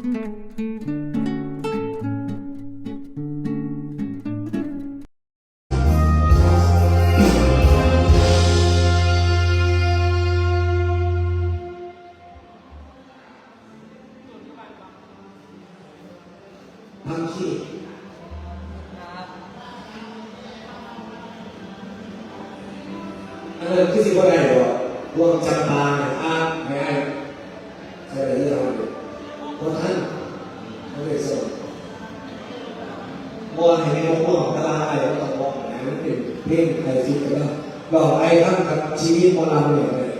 เออที่สิว่าได้หรอรวมจำปา อ้ทั้งกับชีวิตมอลำเนี่ยเลย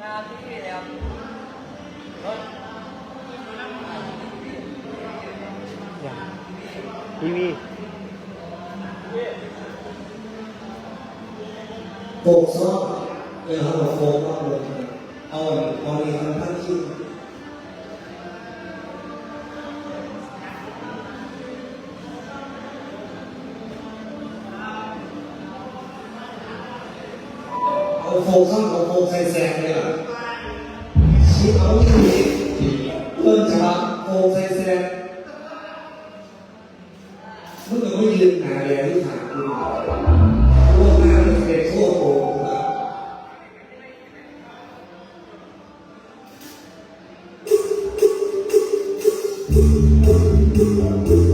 มาพี่แล้วรถทีวีโฟกซ้อเออเขาบอกโฟกว่าลงเอาพอดีทำท่าที่ เอาโฟกซ้อเอาโฟกใส่แซงเลยล่ะชี้เอาที่เริ่มจากโฟกใส่แซงมึงก็ไม่ยืนหาเลยที่ถามกูร่วมหน้ามันเป็นทั่วโกงนะมั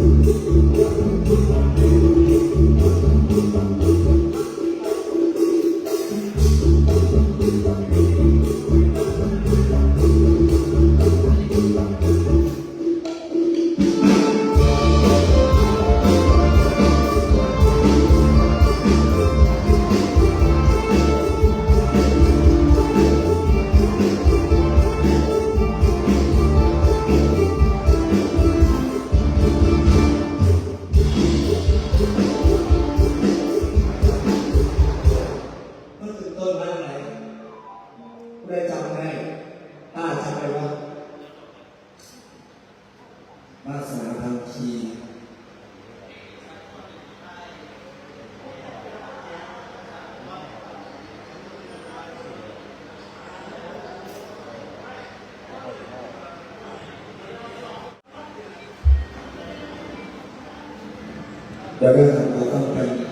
เดี๋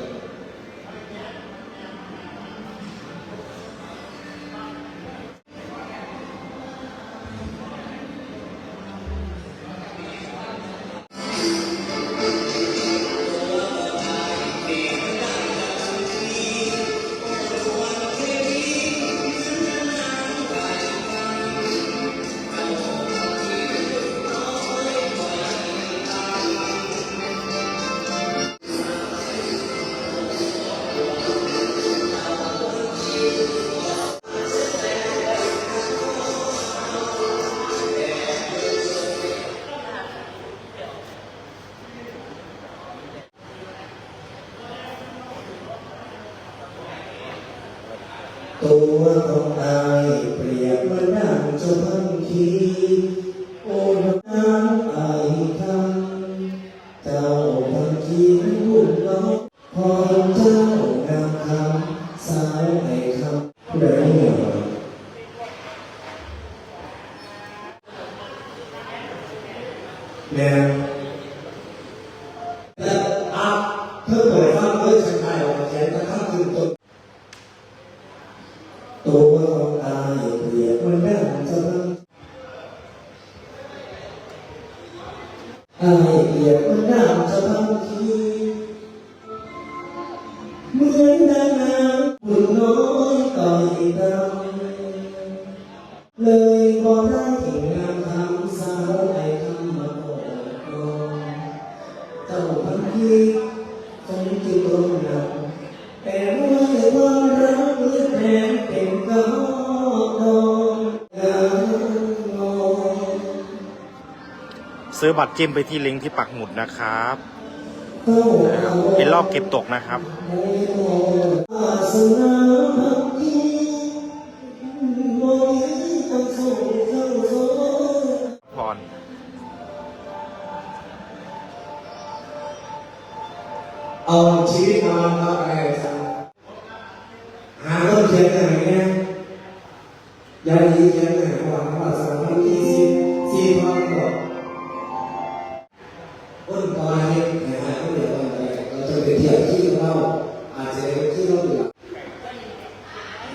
ตัวของอายเปรียบเหมือนดังเจ้าพันคีโอ้น้ำอายคำเจ้าพันคีหุ่นน้องพอเจ้างามคำสาวไอ้คำผู้ใดไม่เหนียวแนวและอัพเพื่อ เหมือนดังน้ำบุญน้อยต่อยดำเลยบอกได้ถึงงามคำสาวไอ้คำมาบอกก่อนเจ้าพันทีคงจะตรงนั้นแต่ว่าในความรักหรือแทนเป็นก็ดองงามซื้อบัตรจิ้มไปที่ลิงก์ที่ปักหมุดนะครับ เป็นรอบเก็บตกนะครับ พรเอาชีวิตมาทำอะไรสักหาต้นเขียนอะไรเนี่ยยาดีเขียนอะไรก่อนว่าสามพันยี่สิบสี่พันก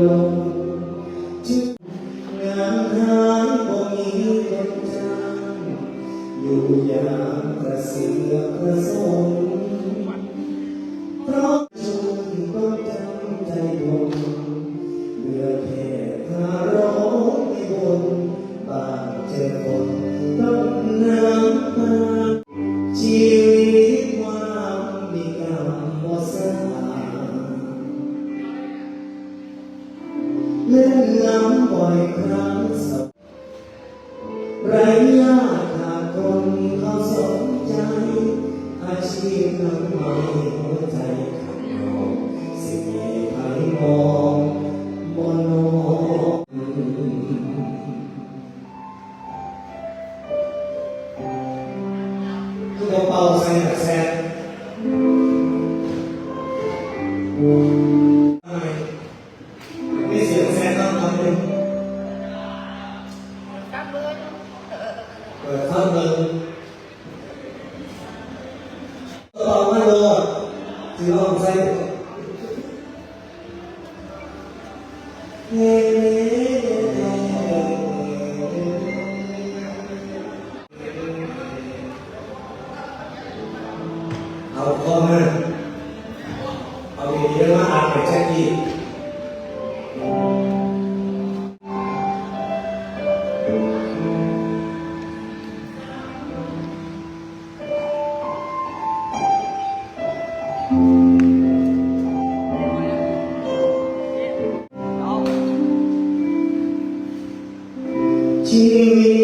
할렐루야 เล่นน้ำบ่อยครั้งสับไตาคนเขาสนใจ อาชีพนั้นหมาย เลยมาเลยถือว่มใช้เฮ้เอาข้อมาเอาเย่างนี้มาอ่านไปแช็คดี Jimmy.